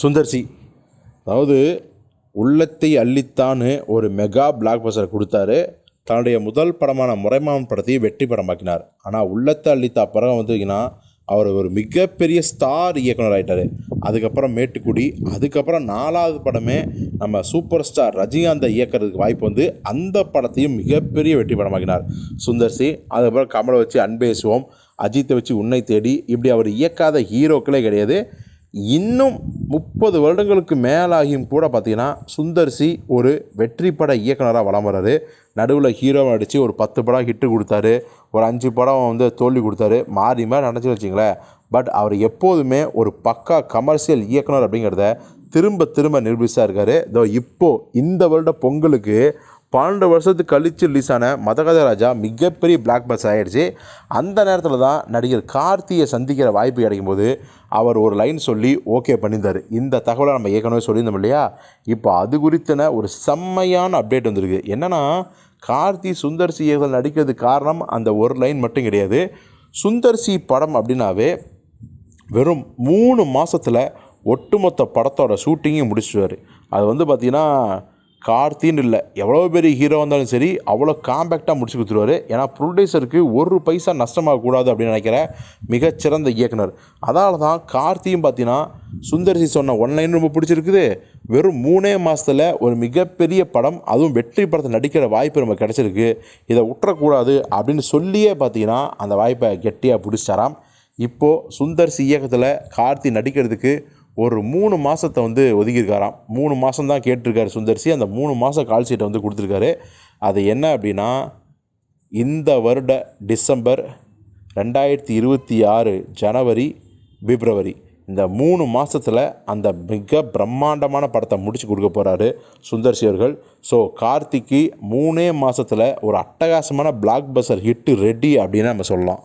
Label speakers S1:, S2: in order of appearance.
S1: சுந்தர்சி. அதாவது உள்ளத்தை அள்ளித்தான்னு ஒரு மெகா பிளாக் பஸ்டர் கொடுத்தாரு. தன்னுடைய முதல் படமான முறைமான் படத்தையும் வெற்றி படமாக்கினார். ஆனால் உள்ளத்தை அள்ளித்தா பிறகு வந்துங்கன்னா அவர் ஒரு மிகப்பெரிய ஸ்டார் இயக்குனர் ஆயிட்டார். அதுக்கப்புறம் மேட்டுக்குடி அதுக்கப்புறம் நாலாவது படமே நம்ம சூப்பர் ஸ்டார் ரஜினிகாந்தை இயக்கிறதுக்கு வாய்ப்பு வந்து அந்த படத்தையும் மிகப்பெரிய வெற்றி படமாக்கினார். சுந்தர்சி அதுக்கப்புறம் கமலை வச்சு அன்பேசுவோம் அஜித்தை வச்சு உன்னை தேடி இப்படி அவர் இயக்காத ஹீரோக்களே கிடையாது. இன்னும் முப்பது வருடங்களுக்கு மேலாகியும் கூட பார்த்தீங்கன்னா சுந்தர்சி ஒரு வெற்றி பட இயக்குனராக வலம் வர்றாரு நடுவில் ஹீரோவாக நடித்து ஒரு பத்து படம் ஹிட்டு கொடுத்தாரு. ஒரு அஞ்சு படம் வந்து தோல்வி கொடுத்தாரு. மாறி மாறி நினச்சி வச்சிங்களேன் பட் அவர் எப்போதுமே ஒரு பக்கா கமர்ஷியல் இயக்குனர் அப்படிங்கிறத திரும்ப திரும்ப நிரூபிச்சா இருக்கார் இதோ இப்போது இந்த வருட பொங்கலுக்கு பன்னெண்டு வருஷத்துக்கு கழித்து ரிலீஸ் ஆன மதகத ராஜா மிகப்பெரிய பிளாக் பஸ் ஆகிடுச்சு அந்த நேரத்தில் தான் நடிகர் கார்த்தியை சந்திக்கிற வாய்ப்பு கிடைக்கும்போது அவர் ஒரு லைன் சொல்லி ஓகே பண்ணியிருந்தார். இந்த தகவலை நம்ம ஏற்கனவே சொல்லியிருந்தோம் இல்லையா? இப்போ அது குறித்தன ஒரு செம்மையான அப்டேட் வந்திருக்கு. என்னென்னா கார்த்தி சுந்தர் இவர்கள் நடிக்கிறதுக்கு காரணம் அந்த ஒரு லைன் மட்டும் கிடையாது. சுந்தர் சி படம் அப்படின்னாவே வெறும் மூணு மாதத்தில் ஒட்டுமொத்த படத்தோட ஷூட்டிங்கையும் முடிச்சுடுவார் அது வந்து பார்த்திங்கன்னா கார்த்தின்னு இல்லை. எவ்வளோ பெரிய ஹீரோ வந்தாலும் சரி அவ்வளோ காம்பேக்டாக முடிச்சு கொடுத்துருவாரு. ஏன்னா ப்ரொடியூசருக்கு ஒரு பைசா நஷ்டமாகக்கூடாது அப்படின்னு நினைக்கிற மிகச்சிறந்த இயக்குனர். அதனால தான் கார்த்தியும் பார்த்தீங்கன்னா சுந்தர்சி சொன்ன ஒன்லைன் ரொம்ப பிடிச்சிருக்குது. வெறும் மூணே மாதத்தில் ஒரு மிகப்பெரிய படம் அதுவும் வெற்றி படத்தை நடிக்கிற வாய்ப்பு நமக்கு கிடச்சிருக்கு. இதை விட்டுறக்கூடாது அப்படின்னு சொல்லியே பார்த்தீங்கன்னா அந்த வாய்ப்பை கெட்டியாக பிடிச்சாராம் இப்போது சுந்தர்சி இயக்கத்தில் கார்த்தி நடிக்கிறதுக்கு ஒரு மூணு மாதத்தை வந்து ஒதுக்கியிருக்காராம். மூணு மாதம் தான் கேட்டிருக்காரு சுந்தர்சி. அந்த மூணு மாதம் கால் சீட்டை வந்து கொடுத்துருக்காரு. அது என்ன அப்படின்னா இந்த வருட டிசம்பர் ரெண்டாயிரத்தி இருபத்தி ஆறு ஜனவரி பிப்ரவரி இந்த மூணு மாதத்தில் அந்த மிக பிரம்மாண்டமான படத்தை முடிச்சு கொடுக்க போகிறாரு சுந்தர்சி அவர்கள். ஸோ கார்த்திக்கு மூணே மாதத்தில் ஒரு அட்டகாசமான பிளாக் பஸ்டர் ஹிட்டு ரெடி அப்படின்னு நம்ம சொல்லலாம்.